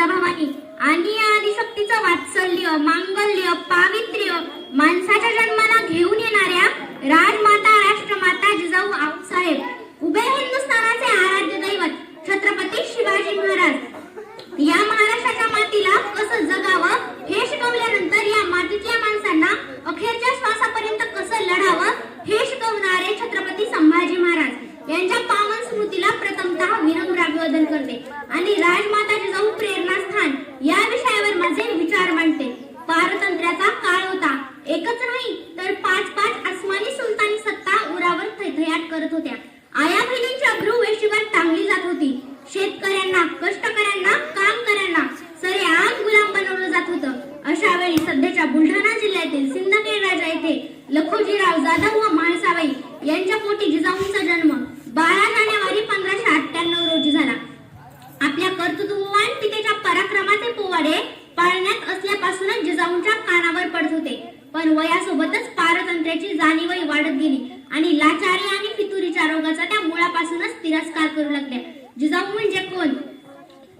जिजाभावानी आणि या आदिशक्तीचं वात्सल्य मांगल्य पावित्र्य यांच्या पोटी जिजाऊंचा जन्म बारा जानेवारी पंधराशे अठ्ठ्याण्णव रोजी झाला. आपल्या कर्तृत्ववान पितेच्या पराक्रमाचे पोवाडे पाळण्यात असल्यापासूनच जिजाऊंच्या कानावर पडत होते. पण वयासोबतच पारतंत्र्याची जाणीवही वाढत गेली आणि लाचारी आणि फितुरीच्या रोगाचा त्या मुळापासूनच तिरस्कार करू लागल्या. जिजाऊ म्हणजे कोण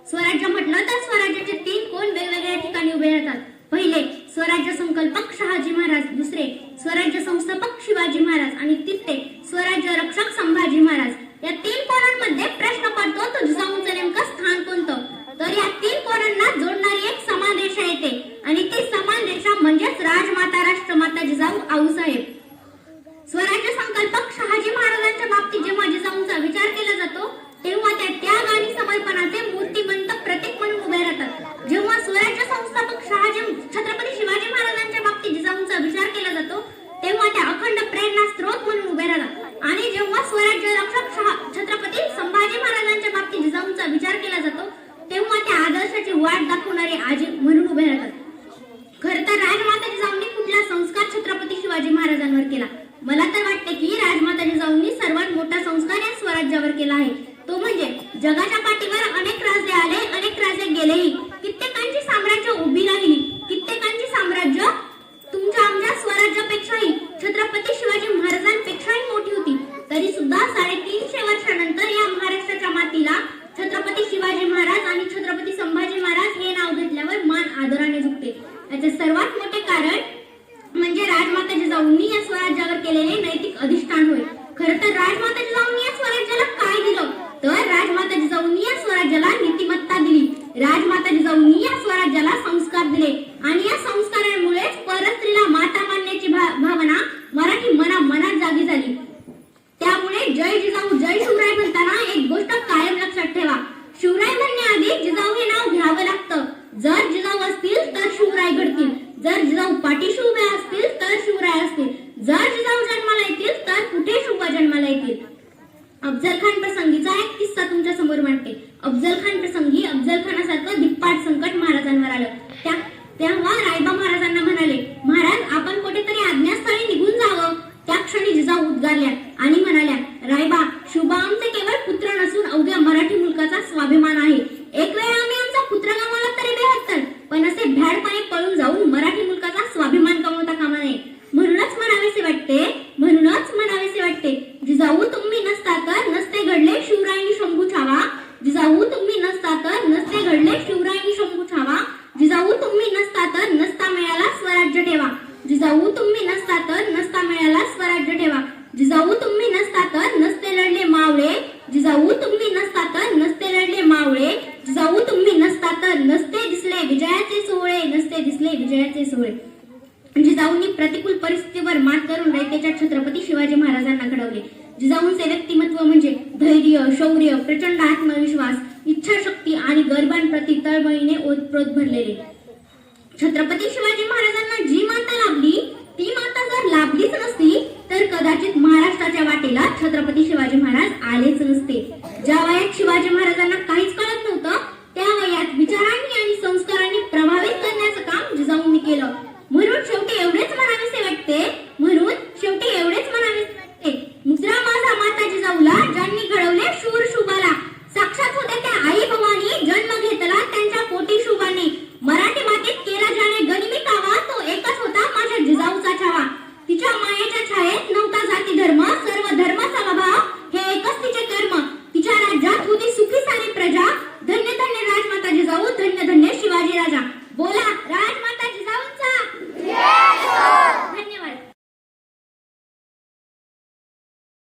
स्वराज्य म्हटलं तर स्वराज्याचे तीन कोण वेगवेगळ्या ठिकाणी उभे राहतात पहिले स्वराज्य संकल्पक शहाजी महाराज दुसरे स्वराज्य संस्थापक शिवाजी महाराज आणि तिसरे स्वराज्य रक्षक संभाजी महाराज या तीन कोणांमध्ये प्रश्न पडतो तो जिजाऊंचं नेमकं स्थान कोणतं तर या तीन कोणांना जोडणारी एक समान रेषा येते आणि ती समान रेषा म्हणजेच राजमाता राष्ट्रमाता जिजाऊ आऊसाहेब स्वराज्य संकल्पक शहाजी महाराजांच्या बाबतीत जेव्हा जिजाऊंचा विचार केला जातो तेव्हा त्या त्याग आणि समर्पणाचे मूर्तिमंत प्रतीक म्हणून उभे राहतात जेव्हा स्वराज्य संस्थापक शहाजी छत्रपती शिवाजी महाराजांच्या बाबतीत जिजाऊंचा विचार केला जातो तेव्हा त्या अखंड प्रेरणा स्रोत म्हणून उभे राहतात आणि जेव्हा स्वराज्य रक्षक शहा- छत्रपती संभाजी महाराजांच्या बाबतीत जिजाऊंचा विचार केला जातो तेव्हा त्या आदर्शाची वाट दाखवणारे आजी म्हणून उभे राहतात खर तर राजमाता जिजाऊंनी कुठला संस्कार छत्रपती शिवाजी महाराजांवर केला मला तर वाटते की राजमाता जिजाऊंनी सर्वात मोठा संस्कार या स्वराज्यावर केला आहे तो म्हणजे जगाच्या पाठीवर अनेक राजे आले अनेक राजे गेलेही कित्येकांची साम्राज्य उभी राहिली. कित्येकांची साम्राज्य तुमच्या आमच्या स्वराज्यापेक्षाही छत्रपती शिवाजी महाराजांपेक्षाही मोठी होती. तरी सुद्धा साडेतीनशे वर्षानंतर या महाराष्ट्राच्या मातीला छत्रपती शिवाजी महाराज आणि छत्रपती संभाजी महाराज हे नाव घेतल्यावर मान आदराने झुकते. याचे सर्वात मोठे कारण म्हणजे राजमाता जिजाऊंनी या स्वराज्यावर केलेले नैतिक अधिष्ठान होय. खर तर राजमाता जिजाऊंनी या स्वराज्याला काय दिलं तर राजमाता जिजाऊंनी या स्वराज्याला नीतिमत्ता दिली राजमाता जिजाऊंनी या स्वराज्याला संस्कार दिले आणि या संस्कारांमुळेच परस्त्रीला माता मानण्याची भा- भावना मराठी मना मनात जागी झाली त्यामुळे जय जिजाऊ जय शिवराय म्हणताना एक गोष्ट कायम लक्षात ठेवा शिवराय म्हणण्याआधी जिजाऊ हे नाव घ्यावं लागतं जर जिजाऊ असतील तर शिवराय घडतील जर जिजाऊ पाठीशी उभे असतील तर शिवराय असतील जर जिजाऊ जन्माला येतील तर कुठे शिवबा जन्माला येतील अफजल खान प्रसंगीचा एक किस्सा तुमच्यासमोर मांडते. अफजल खान प्रसंगी अफजल खानासारखं दिप्पाट संकट महाराजांवर आलं त्या तेव्हा रायबा महाराजांना म्हणाले महाराज आपण कुठेतरी आज्ञास्थळी निघून जावं. त्या क्षणी जिजाऊ उद्गारल्या आणि नसता तर नसता मिळाला स्वराज्य ठेवा. जिजाऊ तुम्ही नसता तर नसते लढले मावळे. जिजाऊ तुम्ही नसता तर नसते लढले मावळे. जिजाऊ तुम्ही नसता तर नसते दिसले विजयाचे सोहळे नसते दिसले विजयाचे सोहळे. जिजाऊंनी प्रतिकूल परिस्थितीवर मात करून रयतेच्या छत्रपती शिवाजी महाराजांना घडवले. जिजाऊंचे व्यक्तिमत्व म्हणजे धैर्य शौर्य प्रचंड आत्मविश्वास इच्छाशक्ती आणि गर्भांप्रती तळमळीने ओतप्रोत भरलेले. छत्रपती शिवाजी महाराजांना जी माता लाभली ती माता जर लाभलीच नसती तर कदाचित आलेला छत्रपती शिवाजी महाराज आलेच नसते. ज्या वयात शिवाजी महाराजांना 给大家，